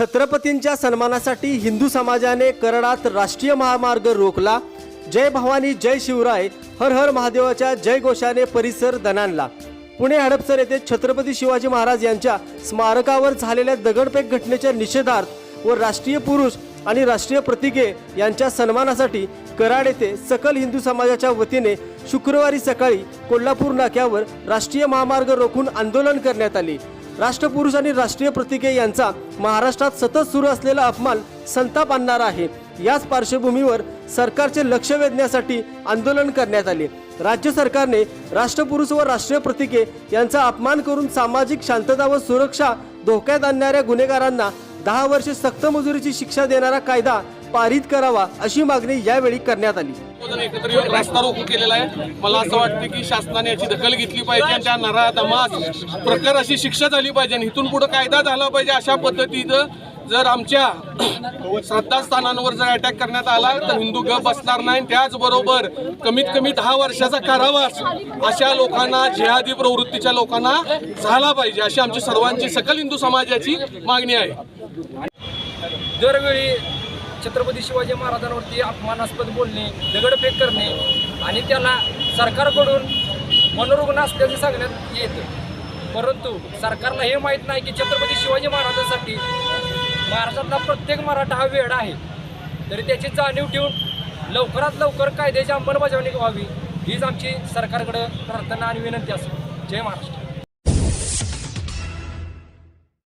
छत्रपतींच्या सन्मानासाठी हिंदू समाजाने करडात राष्ट्रीय महामार्ग रोखला. जय भवानी जय शिवराय हर हर महादेवाच्या जय घोषाने परिसर दणाणला. पुणे हडपसर येथे छत्रपती शिवाजी महाराज यांच्या स्मारकावर झालेल्या दगडफेक घटनेच्या निषेधार्थ व राष्ट्रीय पुरुष आणि राष्ट्रीय प्रतिके यांच्या सन्मानासाठी कराड येथे सकल हिंदू समाजाच्या वतीने शुक्रवारी सकाळी कोल्हापूर नाक्यावर राष्ट्रीय महामार्ग रोखून आंदोलन करण्यात आले. राष्ट्रपुरुष आणि राष्ट्रीय प्रतीके यांचा महाराष्ट्रात सतत सुरू असलेला अपमान संताप आणणारा आहे. याच पार्श्वभूमीवर सरकारचे लक्ष वेधण्यासाठी आंदोलन करण्यात आले. राज्य सरकारने राष्ट्रपुरुष व राष्ट्रीय प्रतीके यांचा अपमान करून सामाजिक शांतता व सुरक्षा धोक्यात आणणाऱ्या गुन्हेगारांना दहा वर्षे सक्त मजुरीची शिक्षा देणारा कायदा पारित करावा अशी मागणी यावेळी करण्यात आली. एकत्र येऊन रस्ता रोको केलेला आहे. मला असं वाटतं की शासनाने याची दखल घेतली पाहिजे आणि त्या नरा दमास प्रकार अशी शिक्षा झाली पाहिजे आणि इथून पुढे कायदा झाला पाहिजे अशा पद्धतीनं जर आमच्या श्रद्धास्थानांवर जर अटॅक करण्यात आला तर हिंदू गप बसणार नाही. त्याचबरोबर कमीत कमी दहा वर्षाचा कारावास अशा लोकांना जिहादी प्रवृत्तीच्या लोकांना झाला पाहिजे अशी आमची सर्वांची सकल हिंदू समाजाची मागणी आहे. दरवेळी छत्रपती शिवाजी महाराजांवरती अपमानास्पद बोलणे दगडफेक करणे आणि त्याला सरकारकडून मनोरुग्ण असल्याचे सांगण्यात येतं. परंतु सरकारला हे माहीत नाही की छत्रपती शिवाजी महाराजांसाठी महाराष्ट्रातला प्रत्येक मराठा हा वेळ आहे. तरी त्याची जाणीव ठेवून लवकरात लवकर कायद्याची अंमलबजावणी व्हावी हीच आमची सरकारकडे प्रार्थना आणि विनंती असेल. जय महाराष्ट्र.